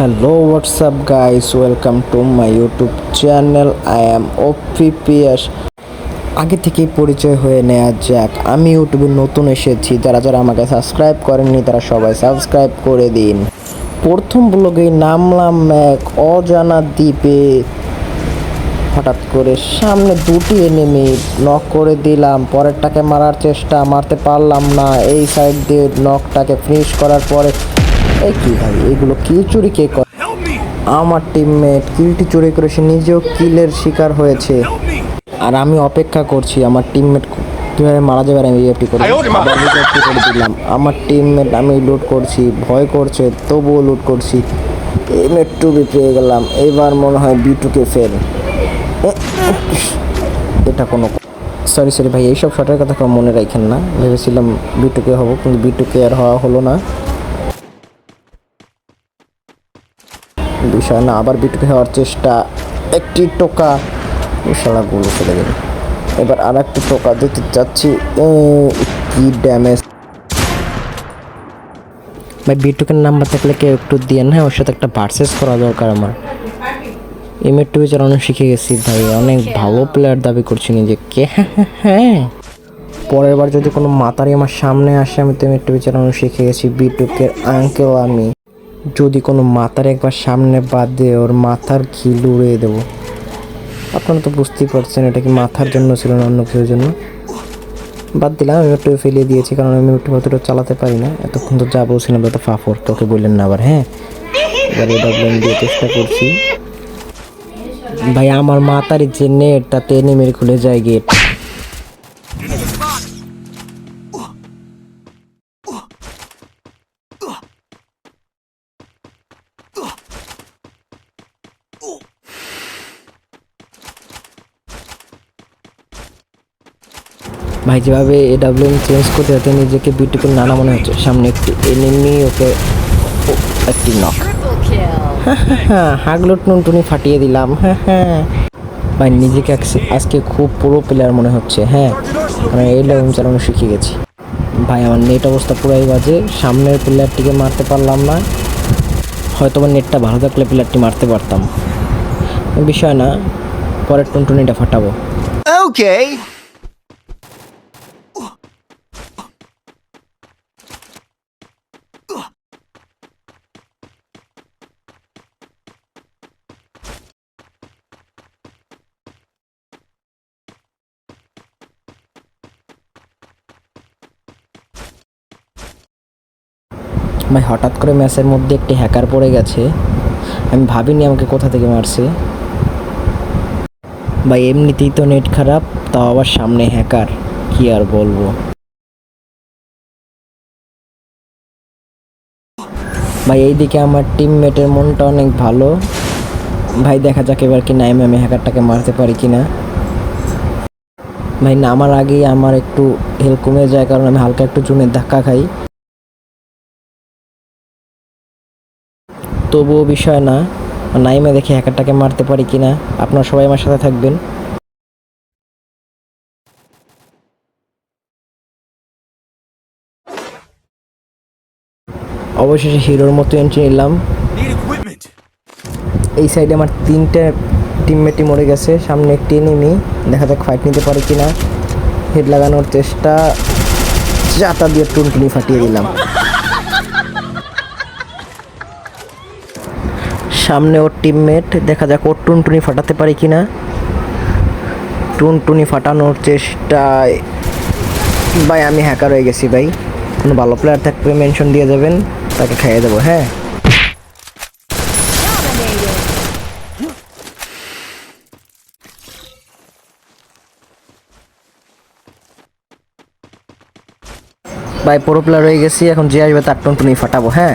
What's up, guys? Welcome to my YouTube channel. I am OPPS. আগে থেকেই পরিচয় হয়ে নেওয়া যাক আমি ইউটিউবে নতুন এসেছি যারা যারা আমাকে সাবস্ক্রাইব করেননি তারা সবাই সাবস্ক্রাইব করে দিন প্রথম ব্লগে নামলাম এক অজানা দ্বীপে হঠাৎ করে সামনে দুটি এনিমি নক করে দিলাম পরেরটাকে মারার চেষ্টা মারতে পারলাম না এই সাইড দিয়ে নকটাকে ফিনিশ করার পরে এই কি ভাই? এগুলো কিল চুরি কে করে আমার টিমমেট কিলটি চুরি করে সে নিজেও কিলের শিকার হয়েছে। আর আমি অপেক্ষা করছি আমার টিমমেট কীভাবে মারা যাবে আমি রিএফটি করে করে দিলাম। আমার টিমমেট আমি লুট করছি ভয় করছে তবুও লুট করছি। এমএট টু বি পেয়ে গেলাম। এবার মনে হয় বিটুকে ফেল এটা কোনো সরি সরি ভাই এইসব শটের কথা কেউ মনে রাখেন না। ভেবেছিলাম বিটুকে হব কিন্তু বিটুকে আর হওয়া হলো না। বিষয় না, আবার বিটুকে হওয়ার চেষ্টা। একটি টোকা। শালা গুলো চলে গেল। এবার আর একটি টোকা দিতে চাচ্ছি। কি ড্যামেজ ভাই বিটুকের নাম্বার থাকলে কেউ একটু দিয়ে না ওর সাথে একটা পার্সেস করা দরকার আমার। এমএর টুবি চালানো শিখে গেছি, ভাই। অনেক ভালো প্লেয়ার দাবি করছি নিজেকে। হ্যাঁ পরের বার যদি কোনো মাতারি আমার সামনে আসে, আমি তো এমএর টুবি চালানো শিখে গেছি। বিটুকের আঙ্কেল আমি। যদি কোনো মাথার একবার সামনে বাদ দিয়ে ওর মাথার খিল উড়িয়ে দেবো। আপনারা তো বুঝতেই পারছেন, এটা কি মাথার জন্য ছিল না অন্য কিছুর জন্য? বাদ দিলাম, আমি একটু ফেলিয়ে দিয়েছি, কারণ আমি একটু অতটা চালাতে পারি না। এতক্ষণ তো যা বলছিলাম তো ফাফর, তোকে বললেন না আবার হ্যাঁ? এবার এটা ব্লেম দিয়ে চেষ্টা করছি। ভাই, আমার মাথার যে নেট তাতে নেমের খুলে যায় গেট। ভাই, যেভাবে এডাব্লিউএম চেঞ্জ করতে যাতে নিজেকে বিউটিফুল নানা মনে হচ্ছে। সামনে একটি এনিমি ওকে একটি নক হ্যাঁ হাগলো টুনটুনি ফাটিয়ে দিলাম। হ্যাঁ হ্যাঁ। ভাই, নিজেকে আজকে- খুব পুরো প্লেয়ার মনে হচ্ছে। হ্যাঁ আমি লেভেল চালানো শিখে গেছি। ভাই, আমার নেট অবস্থা পুরাই বাজে। সামনের প্লেয়ারটিকে মারতে পারলাম না। হয়তো আমার নেটটা ভালো থাকলে প্লেয়ারটি মারতে পারতাম। বিষয় না, পরের টুনটুনিটা ফাটাবো। Okay. ভাই, হঠাৎ করে ম্যাচের মধ্যে একটি হ্যাকার পড়ে গেছে। আমি ভাবিনি আমাকে কোথা থেকে মারছে। ভাই, এমনিতেই তো নেট খারাপ, তাও আবার সামনে হ্যাকার কি আর বলব? ভাই, এইদিকে আমার টিমমেটের মনটা অনেক ভালো। ভাই, দেখা যাক এবার কি নাইমে আমি হ্যাকারটাকে মারতে পারি কি না ভাই, নামার আগেই আমার একটু হেল্প কমে যায়, কারণ আমি হালকা একটু চুনের ধাক্কা খাই। তবুও বিষয় না। নাইমে দেখে হ্যাকারটাকে মারতে পারি কিনা। আপনারা সবাই আমার সাথে থাকবেন। অবশেষে হিরোর মতো এন্ট্রি নিলাম। এই সাইডে আমার তিনটে টিমমেটই মরে গেছে। সামনে একটি এনিমি দেখা যাক ফাইট নিতে পারে কিনা। হেড লাগানোর চেষ্টা। চাটা দিয়ে টুনটুনি ফাটিয়ে দিলাম। সামনে ওর টিমমেট দেখা যাক ওর টুনটুনি ফাটাতে পারি কিনা। টুনটুনি ফাটানোর চেষ্টায়, ভাই আমি হ্যাকার হয়ে গেছি ভাই। কোনো ভালো প্লেয়ার থাকবে মেনশন দিয়ে যাবেন, তাকে খাইয়ে দেবো হ্যাঁ। ভাই পুরো প্লেয়ার হয়ে গেছি, এখন যে আসবে তার টুনটুনি ফাটাবো হ্যাঁ।